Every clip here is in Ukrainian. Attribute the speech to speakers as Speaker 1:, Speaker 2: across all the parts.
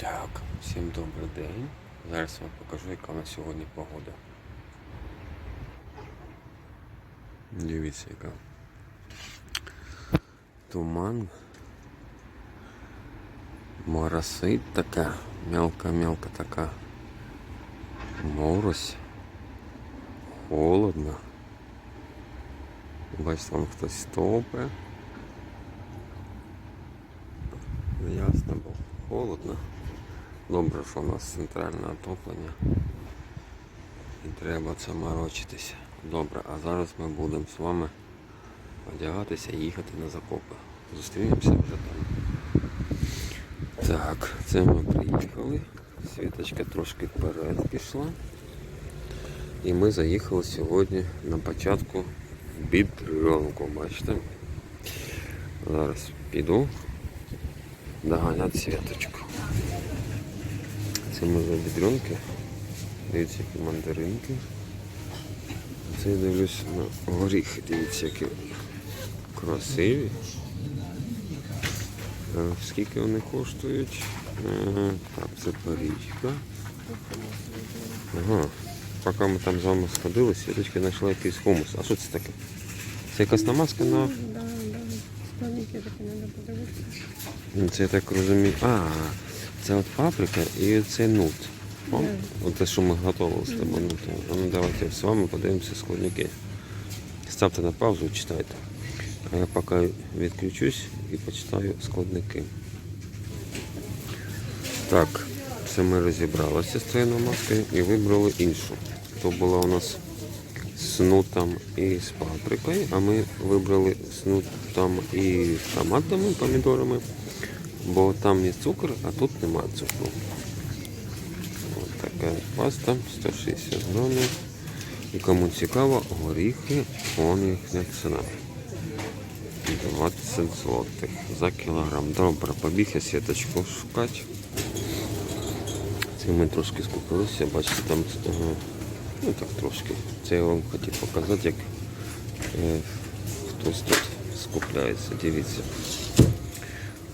Speaker 1: Так, всім добрий день. Зараз вам покажу, яка на сьогодні погода. Дивіться, яка. Туман. Моросить така, мелка-мелка така. Морось. Холодно. Бачите, там хтось топе. Ясно, бо холодно. Добре, що у нас центральне отоплення. І треба це морочитися. Добре, а зараз ми будемо з вами одягатися і їхати на закопи. Зустрінемося вже там. Так, це ми приїхали. Світочка трошки вперед пішла. І ми заїхали сьогодні на початку бідрянку, бачите. Зараз піду доганяти світочку. Це ми за бідрянки. Дивіться, які мандаринки. Це я дивлюсь на горіхи, дивіться, які красиві. Е, Скільки вони коштують? Е, Так, це Парижка. Ага. Поки ми там з вами сходили, світочка знайшла якийсь хумус. А що це таке? Це якась намазка на.
Speaker 2: Треба подивитися.
Speaker 1: Ну, Це я так розумію. А, це от паприка і це нут. О, те, що ми готували з тобою. Ну, то, а ну давайте з вами подивимося складники. Ставте на паузу і читайте. А я поки відключусь і почитаю складники. Так, це ми розібралися з цією намазкою і вибрали іншу. То була у нас з нутом і з паприкою, а ми вибрали з нутом і з томатами, помідорами, бо там є цукор, а тут немає цукру. Ось така паста, 160 грамів. І кому цікаво, горіхи, вон їхня ціна. 20 злотих за кілограм. Добре, побіг я сіточку шукати. Це ми трошки скупилися, бачите, там ну так трошки. Це я вам хотів показати, як е, хтось тут скупляється. Дивіться.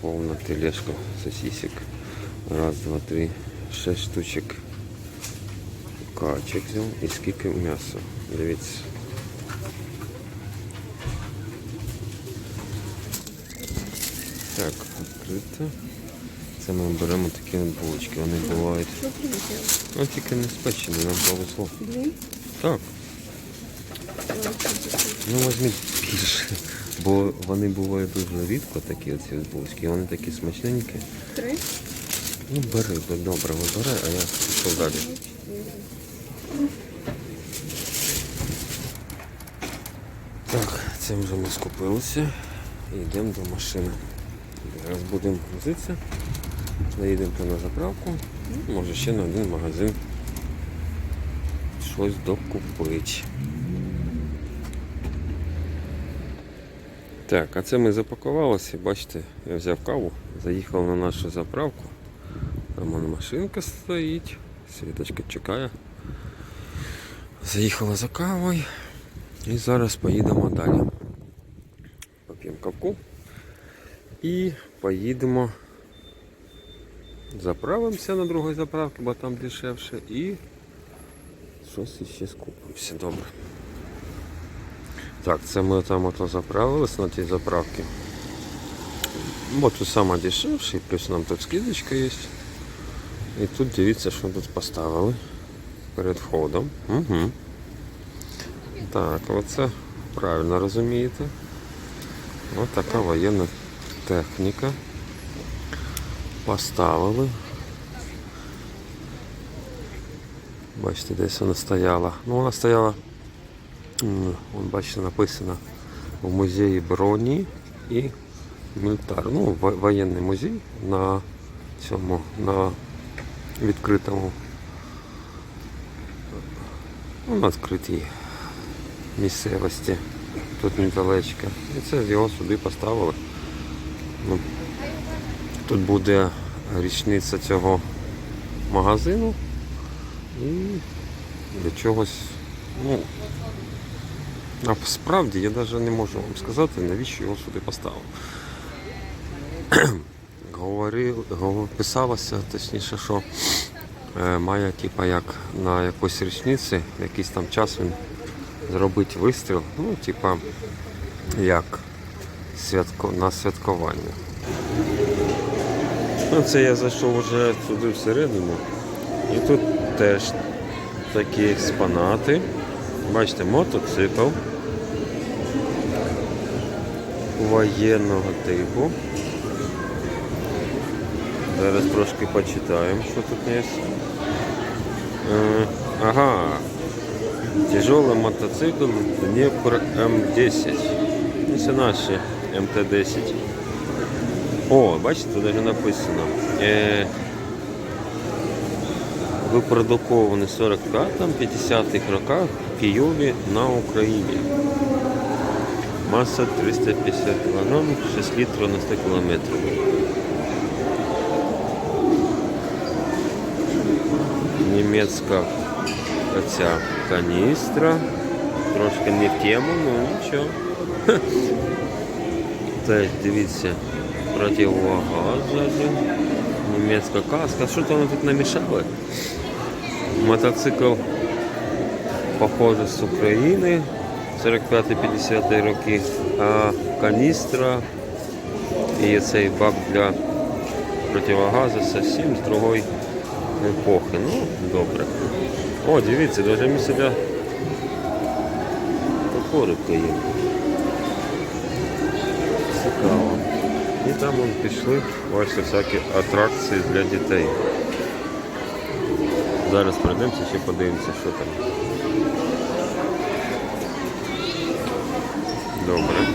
Speaker 1: Повна тележка сосисок. Раз, два, три, шесть штучок. Качок взяв і скільки м'яса. Дивіться. Так, відкрито. Це ми беремо такі булочки. Вони бувають. Ну тільки не спечені, нам повезло. Так, ну візьміть більше. Бо вони бувають дуже рідко, такі оці от Вони такі смачненькі.
Speaker 2: Три?
Speaker 1: Ну бери, добре, вибирай, а я пішов далі. Так, цим вже ми скупилися і йдемо до машини. Зараз будемо грузитися. Заїдемо на заправку, може ще на один магазин щось докупити. Так, а це ми запакувалися, бачите, я взяв каву, заїхав на нашу заправку. Там машинка стоїть, світочка чекає. Заїхала за кавою і зараз поїдемо далі. Поп'ємо кавку і поїдемо. Заправимося на другій заправці, бо там дешевше, і щось іще скупимося. Добре. Так, це ми там ото заправились на тій заправці. Бо тут сама дешевше, плюс нам тут скидочка є. І тут дивіться, що тут поставили перед входом. Угу. Так, оце правильно розумієте. Ось така воєнна техніка. Поставили. Бачите, десь вона стояла. Ну, вона стояла, вон, бачите, написано в музеї броні і мілітар. Ну, воєнний музей на цьому, на відкритому, ну, на відкритій місцевості. Тут недалечко. І це його сюди поставили. Ну, тут буде річниця цього магазину і для чогось. Ну, а справді я навіть не можу вам сказати, навіщо його сюди поставив. говорив, говор- писалося, точніше, що е, має типа як на якоїсь річниці, якийсь там час він зробить вистріл, ну, типа як святко, на святкування. Ну, це я зайшов вже туди всередину. І тут теж такі експонати. Бачите, мотоцикл воєнного типу. Зараз трошки почитаємо, що тут є. Е, ага. Тяжелый мотоцикл Днепр М10. Ну, Це наші МТ-10. О, бачите, тут навіть написано. Е, випродукований в 45-50-х роках в Києві на Україні. Маса 350 кг, 6 літрів на 100 км. Німецька оця каністра. Трошки не в тему, ну нічого. Теж дивіться, противогаз ззаді. Німецька каска. Що то вони тут намішали? Мотоцикл, похоже, з України 45-50 роки, а каністра і цей бак для противогазу зовсім з другої епохи. Ну, добре. О, дивіться, навіть місце для покорика є. Цікаво. І там вон пішли, бачите, всякі атракції для дітей. Зараз пройдемося, ще подивимося, що там. Добре.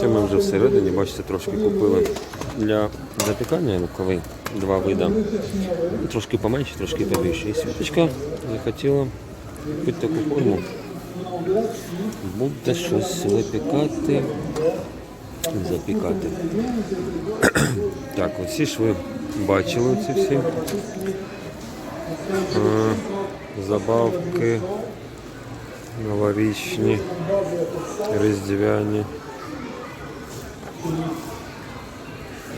Speaker 1: Це ми вже всередині, бачите, трошки купили для запікання рукави два вида. Трошки поменше, трошки побільше. І світочка захотіла купити таку форму. Буде щось випікати, запікати. Так, оці ж ви бачили ці всі е, забавки новорічні, різдвяні.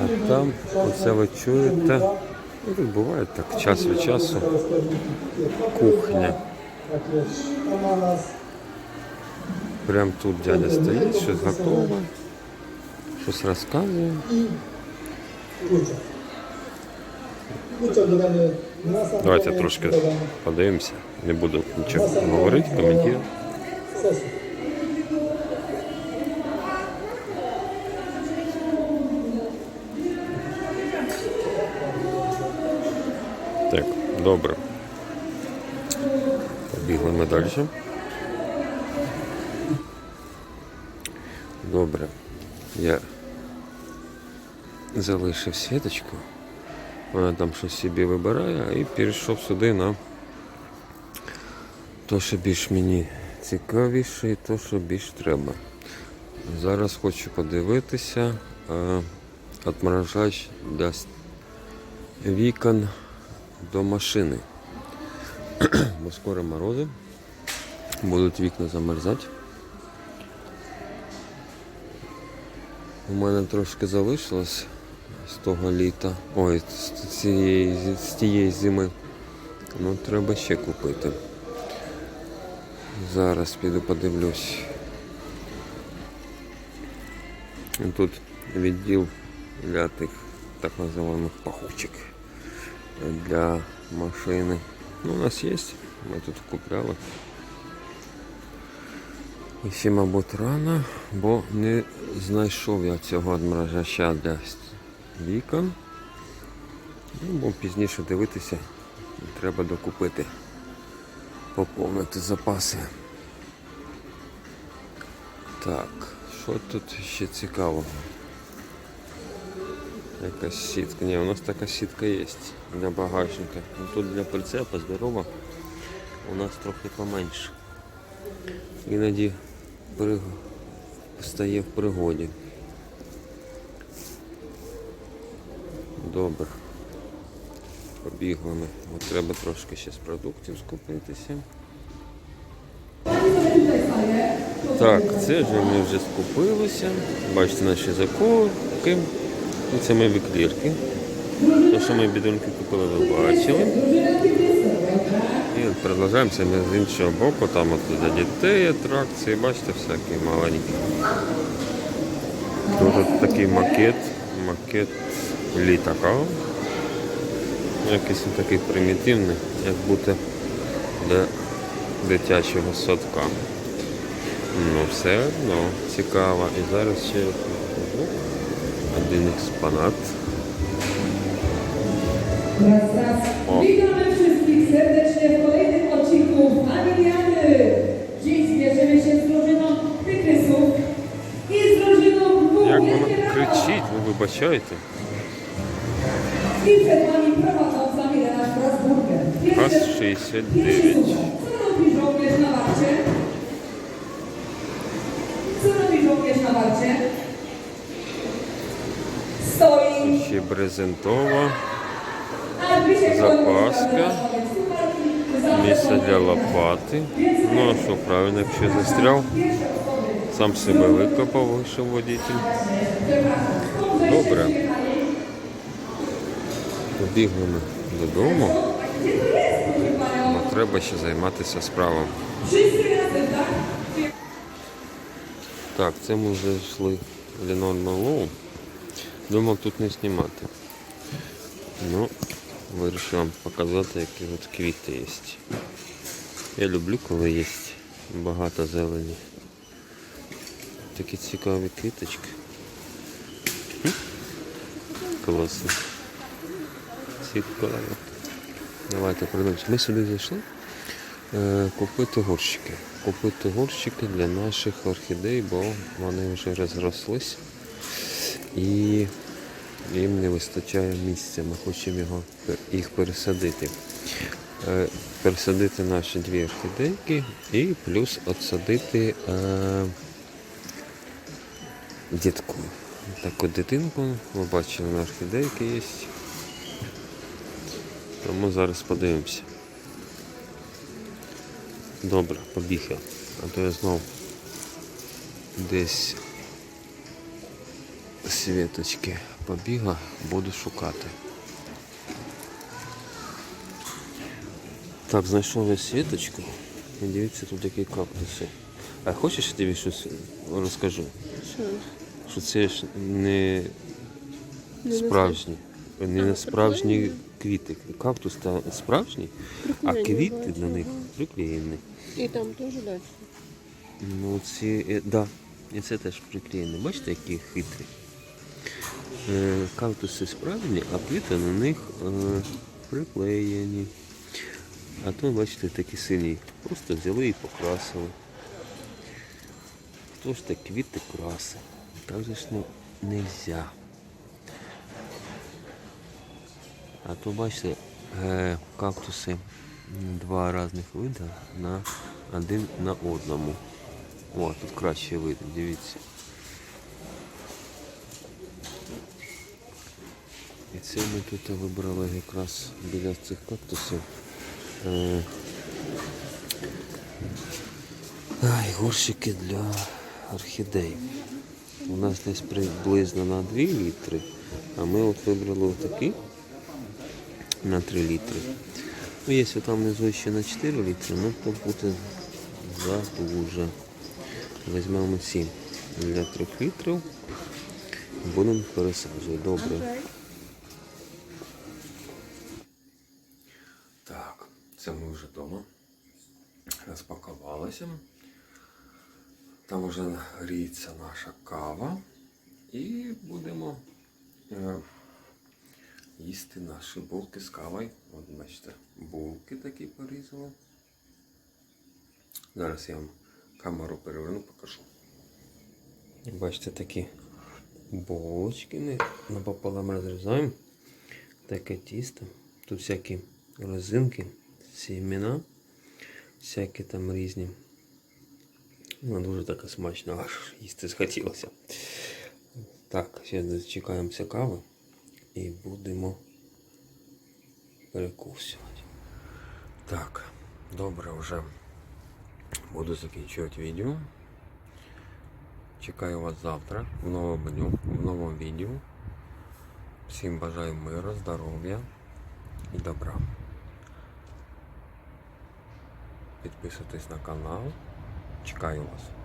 Speaker 1: А там, оце ви чуєте, ну, буває так час від часу кухня. Прям тут дядя стоїть, щось готове, щось розказує. Давайте трошки подивимося. Не буду нічого говорити, коментувати. Так, добре. Побігли ми далі. Добре. Я залишив світочку. Вона там щось собі вибирає і перейшов сюди на то, що більш мені цікавіше і то, що більш треба. Зараз хочу подивитися е, отморажач для вікон до машини. Бо скоро морози, будуть вікна замерзати. У мене трошки залишилось з того літа. Ой, з цієї, з тієї зими. Ну, треба ще купити. Зараз піду подивлюсь. Тут відділ для тих так називаних пахучок для машини. Ну, у нас є, ми тут купляли. І ще, мабуть, рано, бо не знайшов я цього одмражача для вікон. Ну, бо пізніше дивитися, треба докупити, поповнити запаси. Так, що тут ще цікавого? Якась сітка. Ні, у нас така сітка є для багажника. Ну, тут для прицепа здорова. У нас трохи поменше. Іноді при... стає в пригоді. Добре. Побігли ми. От треба трошки ще з продуктів скупитися. Так, це вже ми вже скупилися. Бачите наші закупки. І це ми віклірки. Те, що ми бідонки купили, ви бачили. І от продовжуємося ми з іншого боку, там от для дітей атракції, бачите, всякі маленькі. Тут такий макет, макет літака. Якийсь такий примітивний, як бути для дитячого садка. Ну, все одно цікаво. І зараз ще один експонат.
Speaker 3: Zmierzymy się z drużyną Tygrysów i z drużyną dwóch
Speaker 1: воно
Speaker 3: Wielkie
Speaker 1: кричить, ви вибачаєте? Газ 69.
Speaker 3: pierwszy słuchaj. Co robi żołnierz na warcie? Co robi żołnierz na warcie? Stoi.
Speaker 1: Ще брезентова, Запаска. Місце для лопати. Ну а що, правильно, якщо застряв, сам себе викопав, вийшов водитель. Добре. Побігли додому, бо треба ще займатися справами. Так, це ми вже йшли в Лінон Малоу. Думав тут не знімати. Ну, вирішив вам показати, які от квіти є. Я люблю, коли є багато зелені. Такі цікаві квіточки. Класно. Цікаво. Давайте продовжимо. Ми сюди зайшли е, купити горщики. Купити горщики для наших орхідей, бо вони вже розрослись і їм не вистачає місця. Ми хочемо його, їх пересадити. Е, Пересадити наші дві орхідейки і плюс отсадити е, дітку. Таку дитинку, ви бачили, на орхідейки є. Тому зараз подивимося. Добре, побіг я. А то я знов десь світочки побігла, буду шукати. Так, знайшов я світочку. І дивіться, тут такі кактуси. А хочеш я тобі щось розкажу?
Speaker 2: Що?
Speaker 1: Що це ж не справжні. Не на справжні. Квіти. Кактус та справжній, а квіти до них приклеєні.
Speaker 2: І там теж далі.
Speaker 1: Ну, ці, е, да, і це теж приклеєно. Бачите, які хитрі. Е, кактуси справжні, а квіти на них е, приклеєні. А то, бачите, такі сині. Просто взяли і покрасили. Хто ж так квіти краси? Так же ж не, нельзя. А то бачите, е, кактуси два різних вида на один на одному. О, тут краще видно, дивіться. І це ми тут вибрали якраз біля цих кактусів. Е, Ай, горщики для орхідей. У нас десь приблизно на 2 літри, а ми от вибрали отакі на 3 літри. Ну, якщо там внизу ще на 4 літри, ну то буде задуже. Візьмемо ці для 3 літрів. Будемо пересаджувати. Добре. Так, це ми вже вдома. Розпакувалися. Там вже гріється наша кава. І будемо е, їсти наші булки з кавою. От бачите, булки такі порізали. Зараз я вам камеру переверну, покажу. Бачите, такі булочки ми напополам розрізаємо. Таке тісто. Тут всякі розинки, сімена, всякі там різні. Ну, дуже така смачна, аж їсти схотілося. Так, зараз дочекаємося кави і будемо перекусувати. Так, добре вже буду закінчувати відео. Чекаю вас завтра в новому, дню, в новому відео. Всім бажаю миру, здоров'я і добра. Підписуйтесь на канал. Чекаю вас.